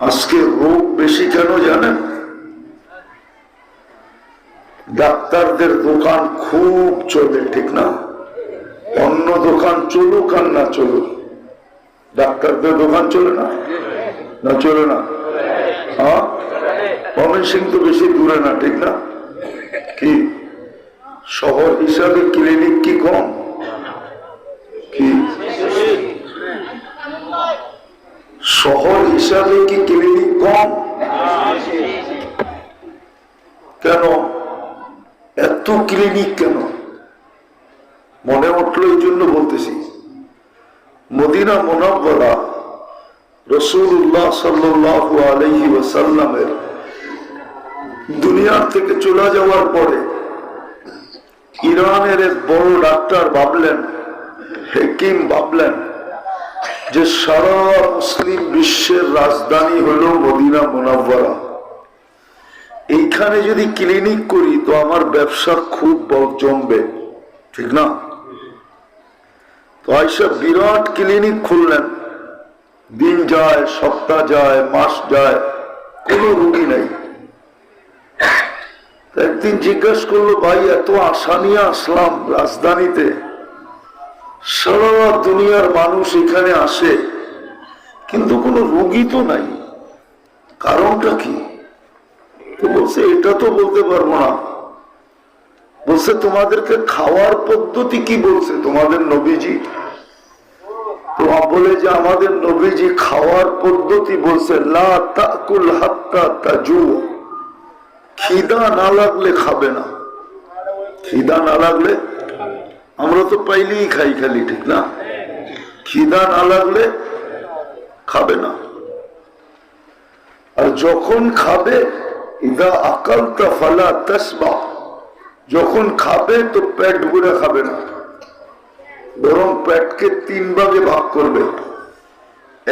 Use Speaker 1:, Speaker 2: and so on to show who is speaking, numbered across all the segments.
Speaker 1: আজকে রোগ বেশি কেন জানেন? ডাক্তারদের দোকান খুব চলে, ঠিক না? অন্য দোকান চলুক আর না চলুক। ডাক্তারদের দোকান চলে না? না চলে না? হ্যাঁ? সিং তো বেশি দূরে না, ঠিক না? কি? শহর হিসাবে ক্লিনিক কি কম? কি? শহর হিসাবে কি কম কেন? এত ক্লিনিক কেন? মনে উঠল এই জন্য বলতেছি। মদিনা মোনাব্বরা রসুল্লাহ সাল্লাহ আলহি ওয়াসাল্লামের দুনিয়ার থেকে চলে যাওয়ার পরে ইরানের এক বড় ডাক্তার ভাবলেন, হেকিম ভাবলেন যে সারা মুসলিম বিশ্বের রাজধানী হলো মদিনা মোনাব্বরা এইখানে যদি ক্লিনিক করি, তো আমার ব্যবসা খুব জমবে। ঠিক না? তো আইসা বিরাট ক্লিনিক খুললেন। দিন যায়, সপ্তাহ যায়, মাস যায়, কোনো রুগী নাই। একদিন জিজ্ঞাসা করল, ভাই, এত আশা নিয়ে আসলাম রাজধানীতে। সারা দুনিয়ার মানুষ এখানে আসে, কিন্তু কোনো রুগী তো নাই। কারণটা কি? বলছে, এটা তো বলতে পারব না। বলছে, তোমাদেরকে খাওয়ার পদ্ধতি কি বলছে? তোমাদের নবীজি? তোমার বলে যে, আমাদের নবীজি খাওয়ার পদ্ধতি বলছে খিদা না লাগলে খাবে না। খিদা না লাগলে আমরা তো পাইলেই খাই খালি, ঠিক না? খিদা না লাগলে খাবে না। আর যখন খাবে, ইদা আকালতা ফালা যখন খাবে তো পেট ভরে খাবে না। বরং পেটকে তিন ভাগে ভাগ করবে।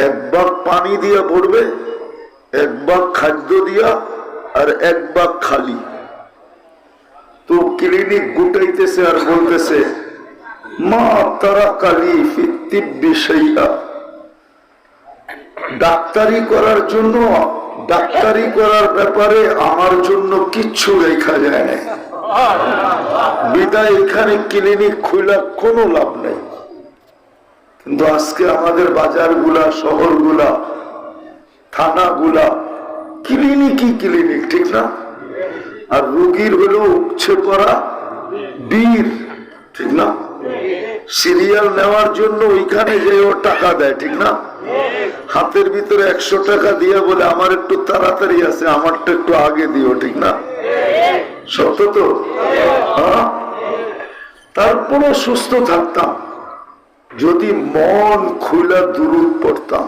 Speaker 1: এক ভাগ পানি দিয়া ভরবে, এক ভাগ খাদ্য দিয়া, আর এক ভাগ খালি। তো ক্লিনিক গুটাইতেছে আর বলতেছে ডাক্তারি করার জন্য, ডাক্তারি করার ব্যাপারে আমার জন্য কিচ্ছু রেখা যায় না বিদায় এখানে ক্লিনিক খুলা কোনো লাভ নেই। কিন্তু আজকে আমাদের বাজারগুলা, শহরগুলা, থানাগুলা, ক্লিনিকই ক্লিনিক, ঠিক না? আর রুগীর হলো উচ্ছে করা বীর, ঠিক না? সিরিয়াল নেওয়ার জন্য ওইখানে যে ও টাকা দেয়, ঠিক না? হাতের ভিতরে একশো টাকা দিয়ে বলে, আমার একটু তাড়াতাড়ি আছে, আমারটা একটু আগে দিও, ঠিক না? সত্য তো? হ্যাঁ? তারপরও সুস্থ থাকতাম। যদি মন খুলা দূর পড়তাম।